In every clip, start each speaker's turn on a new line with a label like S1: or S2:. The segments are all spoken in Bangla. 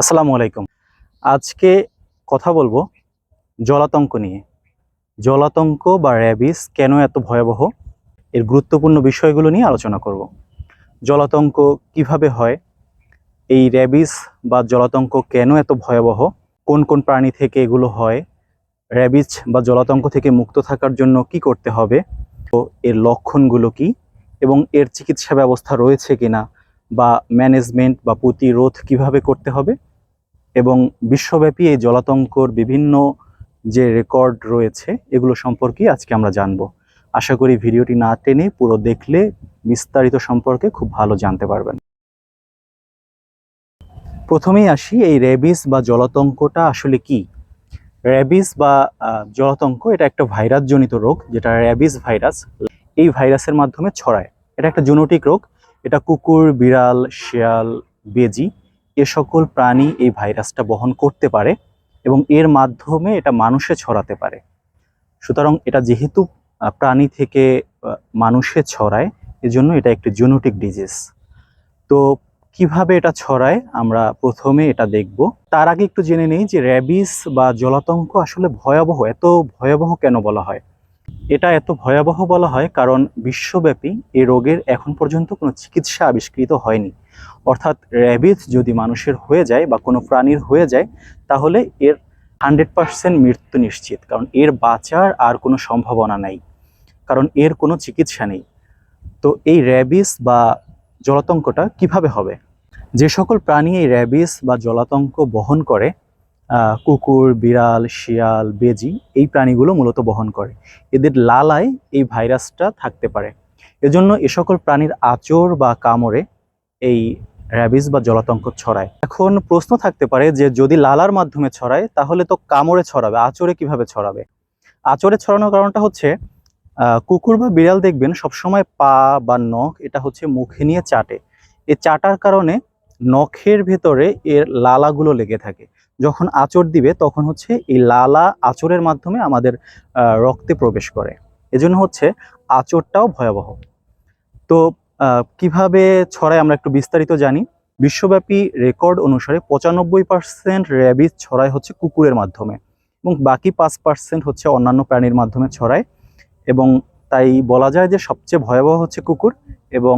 S1: আসসালামু আলাইকুম। আজকে কথা বলব জলাতঙ্ক নিয়ে। জলাতঙ্ক বা র্যাবিস কেন এত ভয়াবহ? এর গুরুত্বপূর্ণ বিষয়গুলো নিয়ে আলোচনা করব। জলাতঙ্ক কীভাবে হয়? এই র্যাবিস বা জলাতঙ্ক কেন এত ভয়াবহ? কোন কোন প্রাণী থেকে এগুলো হয়? র্যাবিস বা জলাতঙ্ক থেকে মুক্ত থাকার জন্য কি করতে হবে? তো এর লক্ষণগুলো কি? এবং এর চিকিৎসা ব্যবস্থা রয়েছে কিনা? বা ম্যানেজমেন্ট বা প্রতিরোধ কীভাবে করতে হবে? এবং বিশ্বব্যাপী এই জলাতঙ্কর বিভিন্ন যে রেকর্ড রয়েছে, এগুলো সম্পর্কে আজকে আমরা জানব। আশা করি ভিডিওটি না টেনে পুরো দেখলে বিস্তারিত সম্পর্কে খুব ভালো জানতে পারবেন। প্রথমেই আসি, এই র্যাবিস বা জলাতঙ্কটা আসলে কি? র্যাবিস বা জলাতঙ্ক এটা একটা ভাইরাসজনিত রোগ, যেটা র্যাবিস ভাইরাস, এই ভাইরাসের মাধ্যমে ছড়ায়। এটা একটা জেনেটিক রোগ, এটা কুকুর, বিড়াল, শিয়াল, বেজি এ সকল প্রাণী এই ভাইরাসটা বহন করতে পারে এবং এর মাধ্যমে এটা মানুষে ছড়াতে পারে। সুতরাং এটা যেহেতু প্রাণী থেকে মানুষে ছড়ায়, এজন্য এটা একটি জেনেটিক ডিজিজ। তো কীভাবে এটা ছড়ায় আমরা প্রথমে এটা দেখব। তার আগে একটু জেনে নেই যে র্যাবিস বা জলাতঙ্ক আসলে ভয়াবহ, এত ভয়াবহ কেন বলা হয়? এটা এত ভয়াবহ বলা হয় কারণ বিশ্বব্যাপী এই রোগের এখন পর্যন্ত কোনো চিকিৎসা আবিষ্কৃত হয়নি। অর্থাৎ র্যাবিজ যদি মানুষের হয়ে যায় বা কোনো প্রাণীর হয়ে যায়, তাহলে এর হান্ড্রেড পার্সেন্ট মৃত্যু নিশ্চিত। কারণ এর বাঁচার আর কোনো সম্ভাবনা নাই। কারণ এর কোনো চিকিৎসা নেই। তো এই র্যাবিস বা জলাতঙ্কটা কীভাবে হবে? যে সকল প্রাণী এই র্যাবিস বা জলাতঙ্ক বহন করে কুকুর, বিড়াল, শিয়াল, বেজি, এই প্রাণীগুলো মূলত বহন করে। এদের লালায় এই ভাইরাসটা থাকতে পারে। এজন্য এ সকল প্রাণীর আচর বা কামড়ে এই র্যাবিস বা জলাতঙ্ক ছড়ায়। এখন প্রশ্ন থাকতে পারে যে, যদি লালার মাধ্যমে ছড়ায়, তাহলে তো কামড়ে ছড়াবে আচরে কীভাবে ছড়াবে? আচরে ছড়ানোর কারণটা হচ্ছে কুকুর বা বিড়াল দেখবেন সবসময় পা বা নখ, এটা হচ্ছে মুখে নিয়ে চাটে। এই চাটার কারণে নখের ভেতরে এর লালাগুলো লেগে থাকে। যখন আচর দিবে, তখন হচ্ছে এই লালা আচরের মাধ্যমে আমাদের রক্তে প্রবেশ করে। এজন্য হচ্ছে আচরটাও ভয়াবহ। তো কীভাবে ছড়ায় আমরা একটু বিস্তারিত জানি। বিশ্বব্যাপী রেকর্ড অনুসারে পঁচানব্বই পার্সেন্ট র্যাবিস ছড়ায় হচ্ছে কুকুরের মাধ্যমে এবং বাকি পাঁচ পার্সেন্ট হচ্ছে অন্যান্য প্রাণীর মাধ্যমে ছড়ায় এবং তাই বলা যায় যে সবচেয়ে ভয়াবহ হচ্ছে কুকুর এবং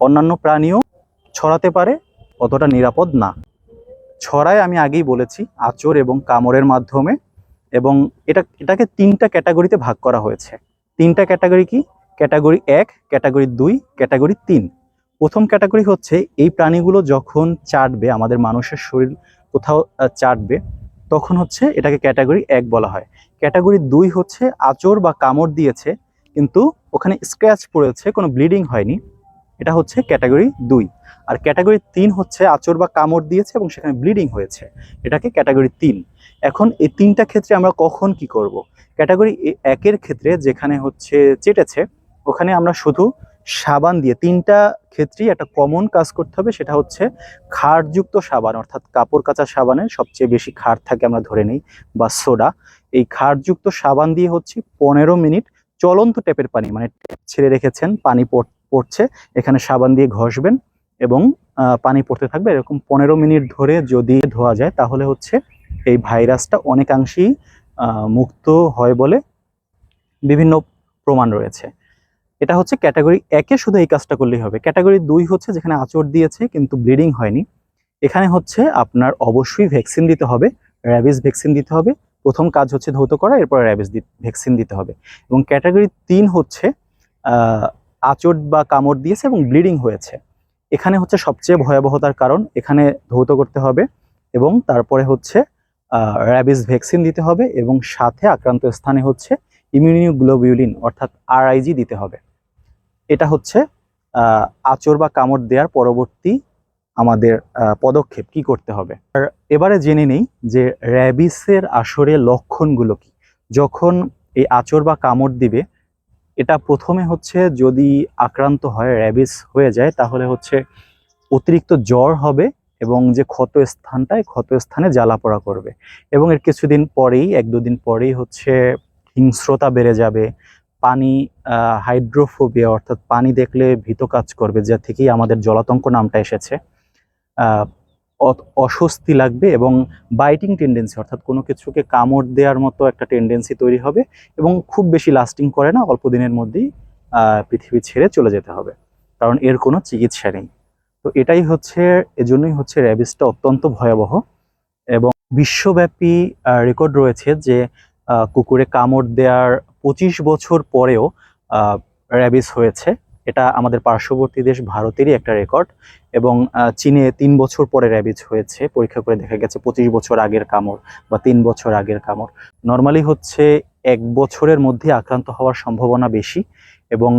S1: অন্যান্য প্রাণীও ছড়াতে পারে, অতটা নিরাপদ না। ছড়ায় আমি আগেই বলেছি আচর এবং কামড়ের মাধ্যমে এবং এটা, এটাকে তিনটা ক্যাটাগরিতে ভাগ করা হয়েছে। তিনটা ক্যাটাগরি কি? ক্যাটাগরি এক, ক্যাটাগরি দুই, ক্যাটাগরি তিন। প্রথম ক্যাটাগরি হচ্ছে এই প্রাণীগুলো যখন চাটবে, আমাদের মানুষের শরীর কোথাও চাটবে, তখন হচ্ছে এটাকে ক্যাটাগরি এক বলা হয়। ক্যাটাগরি দুই হচ্ছে আচর বা কামড় দিয়েছে, কিন্তু ওখানে স্ক্র্যাচ পড়েছে, কোনো ব্লিডিং হয়নি। এটা হচ্ছে ক্যাটাগরি দুই। আর ক্যাটাগরি তিন হচ্ছে আচর বা কামড় দিয়েছে এবং সেখানে ব্লিডিং হয়েছে। এটাকে ক্যাটাগরি তিন। এখন এই তিনটা ক্ষেত্রে আমরা কখন কি করব? ক্যাটাগরি একের ক্ষেত্রে যেখানে হচ্ছে চেটেছে ওখানে আমরা শুধু সাবান দিয়ে তিনটা ক্ষেত্রেই একটা কমন কাজ করতে হবে, সেটা হচ্ছে ক্ষারযুক্ত সাবান, অর্থাৎ কাপড় কাচা সাবানের সবচেয়ে বেশি ক্ষার থাকে আমরা ধরে নিই, বা সোডা। এই ক্ষারযুক্ত সাবান দিয়ে হচ্ছে পনেরো মিনিট চলন্ত ট্যাপের পানি মানে ছেড়ে রেখেছেন, পানি পড়- পড়ছে, এখানে সাবান দিয়ে ঘষবেন এবং পানি পড়তে থাকবে। এরকম পনেরো মিনিট ধরে যদি ধোয়া যায়, তাহলে হচ্ছে এই ভাইরাসটা অনেকাংশেই মুক্ত হয় বলে বিভিন্ন প্রমাণ রয়েছে। এটা হচ্ছে ক্যাটাগরি একে শুধু এই কাজটা করলেই হবে। ক্যাটাগরি দুই হচ্ছে যেখানে আচর দিয়েছে কিন্তু ব্লিডিং হয়নি। এখানে হচ্ছে আপনার অবশ্যই ভ্যাকসিন দিতে হবে, র্যাবিস ভ্যাকসিন দিতে হবে। প্রথম কাজ হচ্ছে ধৌত করা, এরপর র্যাবিস ভ্যাকসিন দিতে হবে। এবং ক্যাটাগরি তিন হচ্ছে আচর বা কামড় দিয়েছে এবং ব্লিডিং হয়েছে। এখানে হচ্ছে সবচেয়ে ভয়াবহতার কারণ, এখানে ধৌত করতে হবে এবং তারপরে হচ্ছে র্যাবিস ভ্যাকসিন দিতে হবে এবং সাথে আক্রান্ত স্থানে হচ্ছে ইমিউনোগ্লোবিউলিন অর্থাৎ আরআইজি দিতে হবে। এটা হচ্ছে আচর বা কামড় দেওয়ার পরবর্তী আমাদের পদক্ষেপ কি করতে হবে? এবারে জেনে নেই যে র্যাবিসের আসরে লক্ষণগুলো কি। যখন এই আচর বা কামড় দিবে, এটা প্রথমে হচ্ছে যদি আক্রান্ত হয়, র্যাবিস হয়ে যায়, তাহলে হচ্ছে অতিরিক্ত জ্বর হবে এবং যে ক্ষত স্থানটায় ক্ষত স্থানে জ্বালা পোড়া করবে। এবং এর কিছুদিন পরেই, এক দুদিন পরেই হচ্ছে হিংস্রতা বেড়ে যাবে পানি হাইড্রোফোবিয়া অর্থাৎ পানি দেখলে ভীত কাজ করবে, যা থেকেই আমাদের জলাতঙ্ক নামটা এসেছে। অস্বস্তি লাগবে এবং বাইটিং টেন্ডেন্সি অর্থাৎ কোনো কিছুকে কামড় দেওয়ার মতো একটা টেন্ডেন্সি তৈরি হবে এবং খুব বেশি লাস্টিং করে না, অল্প দিনের মধ্যেই পৃথিবী ছেড়ে চলে যেতে হবে। কারণ এর কোনো চিকিৎসা নেই। তো এটাই হচ্ছে, এজন্যই হচ্ছে র্যাবিসটা অত্যন্ত ভয়াবহ এবং বিশ্বব্যাপী রেকর্ড রয়েছে যে কুকুরে কামড় দেওয়ার পঁচিশ বছর পরেও র্যাবিস হয়েছে। এটা আমাদের পার্শ্ববর্তী দেশ ভারতেরই একটা রেকর্ড এবং চীনে তিন বছর পরে র্যাবিজ হয়েছে। পরীক্ষা করে দেখা গেছে পঁচিশ বছর আগের কামড় বা তিন বছর আগের কামড়। নর্মালি হচ্ছে এক বছরের মধ্যে আক্রান্ত হওয়ার সম্ভাবনা বেশি এবং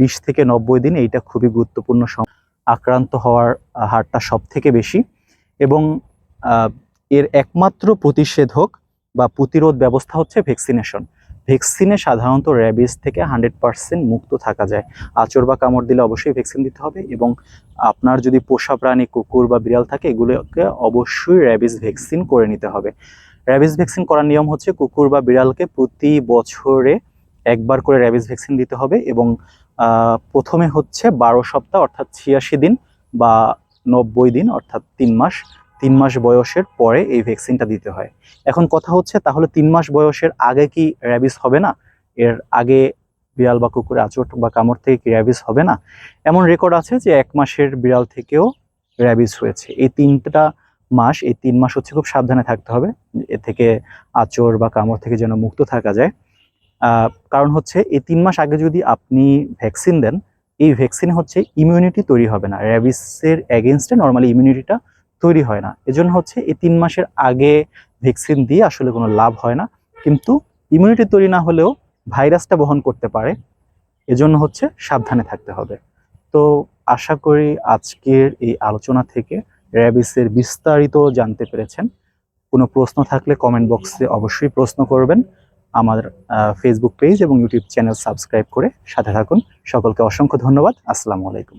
S1: বিশ থেকে নব্বই দিন এইটা খুবই গুরুত্বপূর্ণ আক্রান্ত হওয়ার হারটা সব থেকে বেশি এবং এর একমাত্র প্রতিষেধক বা প্রতিরোধ ব্যবস্থা হচ্ছে ভ্যাকসিনেশন। ভ্যাকসিনে সাধারণত র্যাবিস থেকে হান্ড্রেড পার্সেন্ট মুক্ত থাকা যায়। আচর বা কামড় দিলে অবশ্যই ভ্যাকসিন দিতে হবে এবং আপনার যদি পোষা প্রাণী, কুকুর বা বিড়াল থাকে, এগুলোকে অবশ্যই র্যাবিস ভ্যাকসিন করে নিতে হবে। র্যাবিস ভ্যাকসিন করার নিয়ম হচ্ছে কুকুর বা বিড়ালকে প্রতি বছরে একবার করে র্যাবিস ভ্যাকসিন দিতে হবে এবং প্রথমে হচ্ছে বারো সপ্তাহ অর্থাৎ ছিয়াশি দিন বা নব্বই দিন অর্থাৎ তিন মাস তিন মাস বয়সের পরে এই ভ্যাকসিনটা দিতে হয়। এখন কথা হচ্ছে, তাহলে তিন মাস বয়সের আগে কি র্যাবিস হবে না? এর আগে বিড়াল বা কুকুরে আচট বা কামড় থেকে কি র্যাবিস হবে না? এমন রেকর্ড আছে যে এক মাসের বিড়াল থেকেও র্যাবিস হয়েছে। এই তিনটা মাস, এই তিন মাস হচ্ছে খুব সাবধানে থাকতে হবে, এ থেকে আচর বা কামড় থেকে যেন মুক্ত থাকা যায়। কারণ হচ্ছে, এই তিন মাস আগে যদি আপনি ভ্যাকসিন দেন, এই ভ্যাকসিনে হচ্ছে ইমিউনিটি তৈরি হবে না। র্যাবিসের এগেনস্টে নর্মালি ইমিউনিটিটা তৈরি হয় না। এজন্য হচ্ছে এই তিন মাসের আগে ভ্যাকসিন দিয়ে আসলে কোনো লাভ হয় না। কিন্তু ইমিউনিটি তৈরি না হলেও ভাইরাসটা বহন করতে পারে। এজন্য হচ্ছে সাবধানে থাকতে হবে। তো আশা করি আজকের এই আলোচনা থেকে র্যাবিসের বিস্তারিত জানতে পেরেছেন। কোনো প্রশ্ন থাকলে কমেন্ট বক্সে অবশ্যই প্রশ্ন করবেন। আমার ফেসবুক পেজ এবং ইউটিউব চ্যানেল সাবস্ক্রাইব করে সাথে থাকুন। সকলকে অসংখ্য ধন্যবাদ। আসসালামু আলাইকুম।